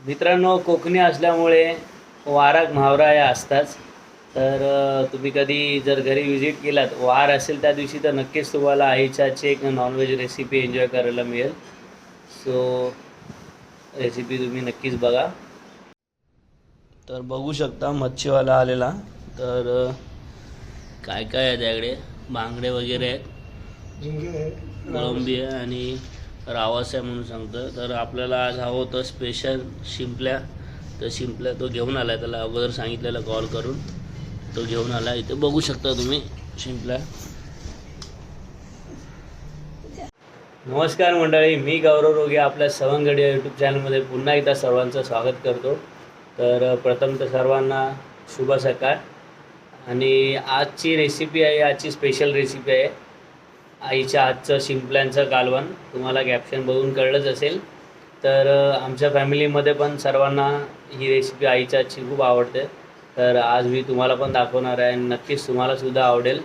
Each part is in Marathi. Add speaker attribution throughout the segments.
Speaker 1: मित्रांनो कोकणी असल्यामुळे वारा म्हावरा या असताच. तर तुम्ही कधी जर घरी व्हिजिट केलात वार असेल त्या दिवशी तर नक्कीच तुम्हाला आईच्या हातची एक नॉनव्हेज रेसिपी एन्जॉय करायला मिळेल. सो रेसिपी तुम्ही नक्कीच बघा. तर बघू शकता मच्छीवाला आलेला. तर काय काय आहे त्याकडे? बांगडे वगैरे आहेत. कोळंबी आहे आणि रावास आहे म्हणून सांगतो तर आपल्याला आज हवं होतं स्पेशल शिंपल्या. तर शिंपल्या तो घेऊन आला आहे त्याला अगोदर सांगितलेला कॉल करून. तो घेऊन आला इथे बघू शकता तुम्ही शिंपल्या. नमस्कार मंडळी. मी गौरव रोगे आपल्या सवंगडी यूट्यूब चॅनलमध्ये पुन्हा एकदा सर्वांचं स्वागत करतो. तर प्रथम तर सर्वांना शुभ सकाळ. आणि आजची रेसिपी आहे आजची स्पेशल रेसिपी आहे. आईच्या हातचं शिंपल्यांचं कालवण तुम्हाला कॅप्शन बघून कळलंच असेल. तर आमच्या फॅमिलीमध्ये पण सर्वांना ही रेसिपी आईच्या हातची खूप आवडते. तर आज मी तुम्हाला पण दाखवणार आहे आणि नक्कीच तुम्हाला सुद्धा आवडेल.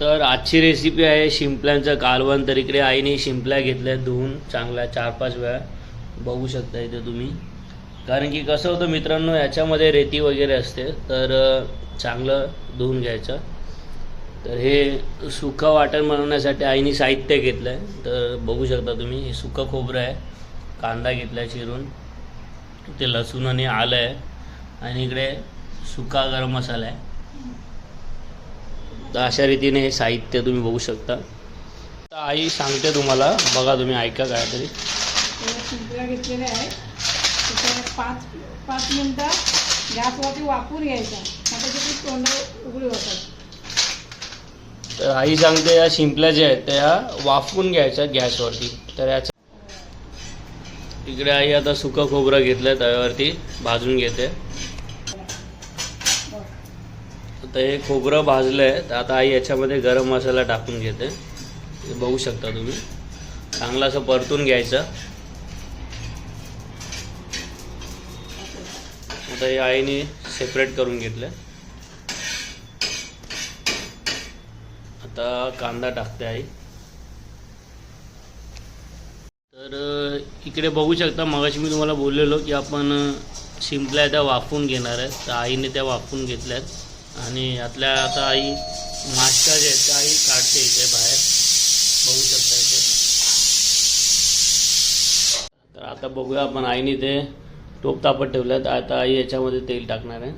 Speaker 1: तर आजची रेसिपी आहे शिंपल्यांचं कालवण तर इकडे आईने शिंपल्या घेतल्या धुवून. चांगल्या चार पाच वेळा बघू शकता इथे तुम्ही. कारण की कसं होतं मित्रांनो याच्यामध्ये रेती वगैरे असते. तर चांगलं धुवून घ्यायचं. तर हे सुकं वाटण बनवण्यासाठी आईने साहित्य घेतलं आहे तर बघू शकता तुम्ही हे सुकं खोबरं आहे. कांदा घेतला आहे चिरून. ते लसूण आणि आलं आहे आणि इकडे सुका गरम मसाला आहे. तर अशा रीतीने हे साहित्य तुम्ही बघू शकता. तर आई सांगते तुम्हाला बघा तुम्ही ऐका काहीतरी.
Speaker 2: तरी घेतलेल्या आहे. पाच पाच मिनटं गॅसवरती वापरून घ्यायचा. तोंड उघडी होतात.
Speaker 1: तर आई सांगते या शिंपल्या ज्या आहेत त्या वाफवून घ्यायच्या गॅसवरती. तर याच्या इकडे आई आता सुकं खोबरं घेतलं तव्यावरती भाजून घेते. आता हे खोबरं भाजलं आहे तर आता आई याच्यामध्ये गरम मसाला टाकून घेते. हे बघू शकता तुम्ही. चांगलं असं परतून घ्यायचं. आता हे आईने सेपरेट करून घेतलं आता कांदा टाकते आई. तर इकडे बघू शकता मगाशी मी तुम्हाला बोललेलो की आपण शिंपल्या त्या वाफवून घेणार आहेत. तर आईने त्या वाफवून घेतल्यात. आणि यातल्या आता आई मास्का जे आहेत त्या आई काढते इथे बाहेर. बघू शकता इथे. तर आता बघूया आपण आईने ते टोप तापत ठेवल्यात. आता आई याच्यामध्ये तेल टाकणार आहे.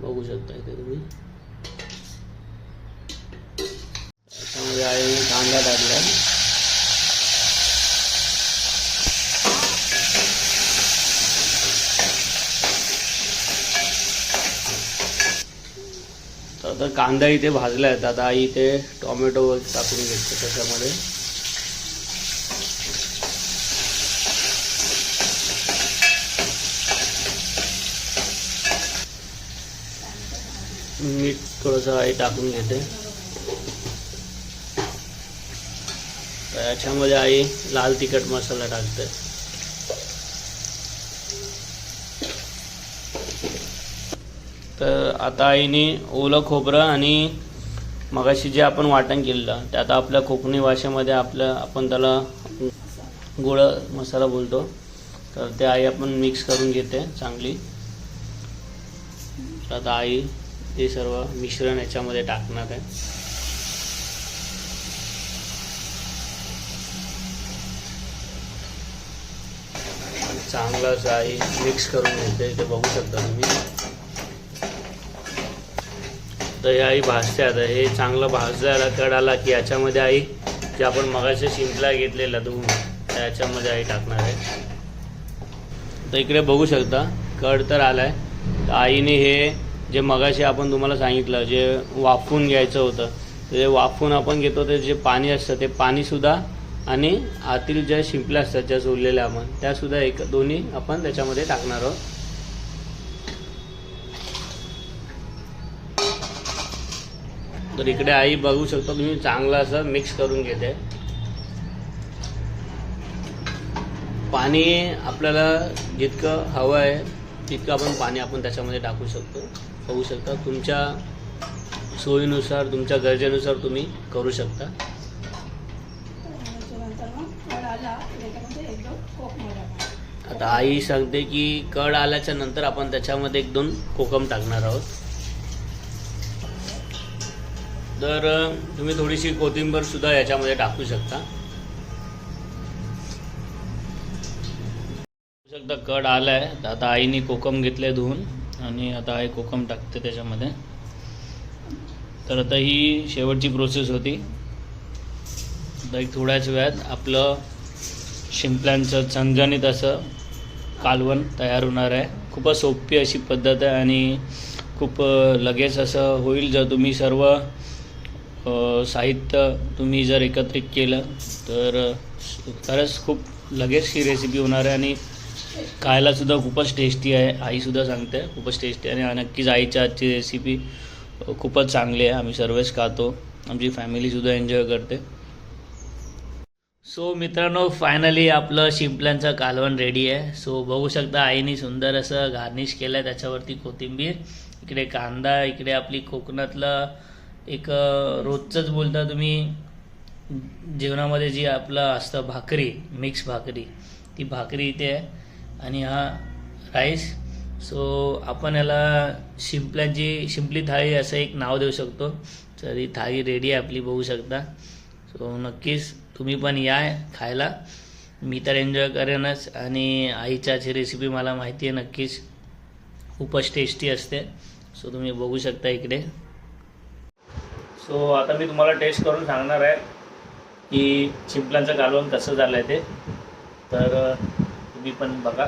Speaker 1: बघू शकता इथे तुम्ही. त्याच्यामध्ये आई कांदा टाकला. आता कांदा इथे भाजला आहे आता आई इथे टोमॅटो टाकून घेतो त्याच्यामध्ये. मीठ थोडंसं आई टाकून घेते. तर याच्यामध्ये आई लाल तिखट मसाला टाकते. तर आता आईने ओलं खोबरं आणि मगाशी जे आपण वाटण केलेलं ते आता आपल्या कोकणी भाषेमध्ये आपलं आपण त्याला गोळ मसाला बोलतो. तर ते आई आपण मिक्स करून घेते चांगली. तर आता आई हे सर्व मिश्रण याच्यामध्ये टाकणार आहे. चांगला साई मिक्स करून घेते ते बघू शकता तुम्ही. तर आई भाजते आता. हे चांगलं भाजायला कडाला की याच्यामध्ये आई जे आपण मगाशी शिंपला घेतलेला धुवून त्याच्यामध्ये आई टाकणार आहे. तर इकडे बघू शकता कड तर आलाय. तर आईने हे जे मगाशी आपण तुम्हाला सांगितलं जे वाफून घ्यायचं होतं ते वाफून आपण घेतो ते जे पाणी असतं ते पाणीसुद्धा आणि आतील ज्या शिंपल्या असतात ज्या सोडलेल्या आपण त्यासुद्धा एक दोन्ही आपण त्याच्यामध्ये टाकणार आहोत. तर इकडे आई बघू शकतो तुम्ही चांगलं असं मिक्स करून घेते. पाणी आपल्याला जितकं हवं आहे तितकं आपण पाणी आपण त्याच्यामध्ये टाकू शकतो. होऊ शकता. तुमच्या सोयीनुसार तुमच्या गरजेनुसार तुम्ही करू शकता
Speaker 2: त्याच्यानंतर मग कड आला त्याच्यामध्ये
Speaker 1: आता आई सांगते की कड आल्याच्यानंतर आपण त्याच्यामध्ये एक दोन कोकम टाकणार आहोत. तर तुम्ही थोडीशी कोथिंबीर सुद्धा याच्यामध्ये टाकू शकता. शकता कड आलाय. तर आता आईने कोकम घेतले धुवून आणि आता आई कोकम टाकते त्याच्यामध्ये. तर आता ही शेवटची प्रोसेस होती. आता एक थोड्याच वेळात आपलं शिंपल्यांचं झणझणीत असं कालवण तयार होणार आहे. खूपच सोपी अशी पद्धत आहे आणि खूप लगेच असं होईल जर तुम्ही सर्व साहित्य तुम्ही जर एकत्रित केलं तर खरंच खूप लगेच ही रेसिपी होणार आहे आणि खायलासुद्धा खूपच टेस्टी आहे. आईसुद्धा सांगते खूपच टेस्टी आहे आणि नक्कीच आईच्या आजची रेसिपी खूपच चांगली आहे. आम्ही सर्वच खातो. आमची फॅमिलीसुद्धा एन्जॉय करते. सो मित्रांनो फायनली आपलं शिंपल्यांचं कालवण रेडी आहे. सो बघू शकता आईने सुंदर असं गार्निश केलं आहे त्याच्यावरती कोथिंबीर इकडे कांदा इकडे आपली कोकणातलं एक रोजचंच बोलता तुम्ही जेवणामध्ये जी आपलं असतं भाकरी मिक्स भाकरी ती भाकरी इथे आहे. आणि हा राईस सो आपण याला शिंपल्याची शिंपली थाळी असं एक नाव देऊ शकतो. तर ही थाळी रेडी आहे आपली बघू शकता. सो नक्कीच तुम्ही पण या खायला. मी तर एन्जॉय करेनच. आणि आईच्याची रेसिपी मला माहिती आहे नक्कीच. खूपच टेस्टी असते. सो तुम्ही बघू शकता इकडे. सो आता मी तुम्हाला टेस्ट करून सांगणार आहे की चिंपलांचं कालवण कसं झालं आहे ते. तर तुम्ही पण बघा.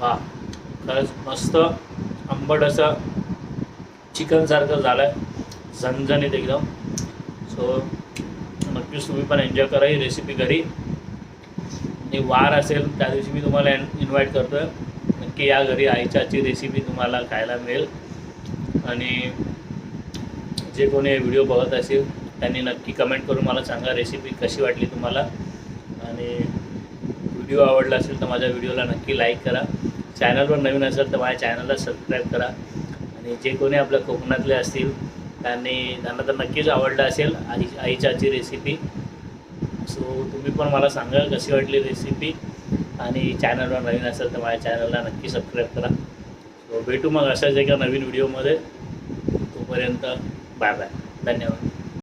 Speaker 1: वा खरंच मस्त आंबट असं चिकनसारखं झालं आहे झणझणीत एकदम. सो नक्कीच तुम्ही पण एन्जॉय करा ही रेसिपी घरी. आणि वार असेल त्या दिवशी मी तुम्हाला इन्व्हाइट करतो आहे नक्की या घरी आईच्या आजची रेसिपी तुम्हाला खायला मिळेल. आणि जे कोणी व्हिडिओ बघत असेल त्यांनी नक्की कमेंट करून मला सांगा रेसिपी कशी वाटली तुम्हाला. आणि व्हिडिओ आवडला असेल तर माझ्या व्हिडिओला नक्की लाईक करा. चॅनलवर नवीन असेल तर माझ्या चॅनलला सबस्क्राईब करा. आणि जे कोणी आपल्या कोकणातले असतील त्यांनी त्यांना तर नक्कीच आवडलं असेल आई आईच्याची रेसिपी सो तुम्ही पण मला सांगा कशी वाटली रेसिपी आणि चॅनलवर नवीन असेल तर माझ्या चॅनलला नक्की सबस्क्राईब करा. सो भेटू मग अशाच एका नवीन व्हिडिओमध्ये तोपर्यंत बाय बाय धन्यवाद.